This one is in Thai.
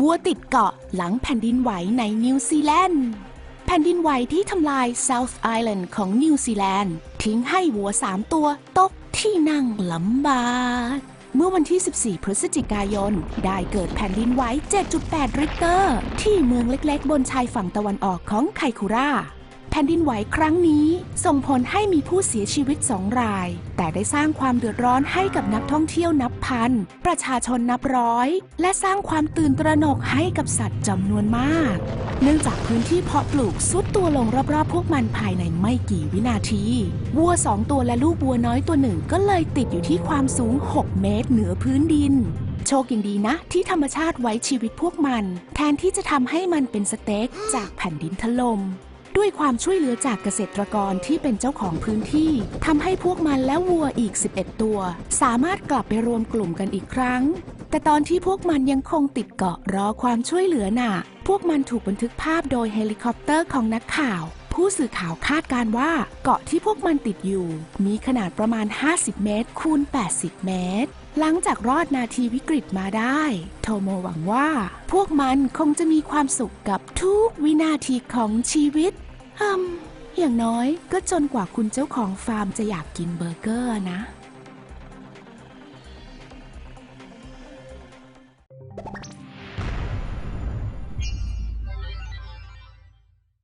วัวติดเกาะหลังแผ่นดินไหวในนิวซีแลนด์ แผ่นดินไหวที่ทำลายเซาท์ไอแลนด์ของนิวซีแลนด์ ทิ้งให้วัว3ตัวตกที่นั่งลำบากเมื่อวันที่ 14 พฤศจิกายน ได้เกิดแผ่นดินไหว 7.8 ริกเตอร์ ที่เมืองเล็กๆ บนชายฝั่งตะวันออกของไคคูรา ผ่นดินไหวครั้งนี้ส่งผลให้มีผู้เสียชีวิตสองราย แต่ได้สร้างความเดือดร้อนให้กับนักท่องเที่ยวนับพัน ประชาชนนับร้อย และสร้างความตื่นตระหนกให้กับสัตว์จำนวนมาก เนื่องจากพื้นที่เพาะปลูกซุดตัวลงรอบๆ พวกมันภายในไม่กี่วินาที วัวสองตัวและลูกวัวน้อยตัวหนึ่งก็เลยติดอยู่ที่ความสูง 6 เมตรเหนือพื้นดินโชคยังดีนะ ที่ธรรมชาติไว้ชีวิตพวกมัน แทนที่จะทำให้มันเป็นสเต็กจากแผ่นดินถล่ม ด้วยความช่วยเหลือจากเกษตรกรที่เป็นเจ้าของพื้นที่ทำให้พวกมันและวัวอีก 11 ตัว สามารถกลับไปรวมกลุ่มกันอีกครั้ง แต่ตอนที่พวกมันยังคงติดเกาะรอความช่วยเหลือน่ะ พวกมันถูกบันทึกภาพโดยเฮลิคอปเตอร์ของนักข่าว ผู้สื่อข่าวคาดการว่าเกาะที่พวกมันติดอยู่ มีขนาดประมาณ 50 เมตร คูณ 80 เมตร หลังจากรอดนาทีวิกฤตมาได้ โทโมหวังว่า พวกมันคงจะมีความสุขกับทุกวินาทีของชีวิตอืมอย่างน้อยก็จนกว่าคุณเจ้าของฟาร์มจะอยากกินเบอร์เกอร์นะ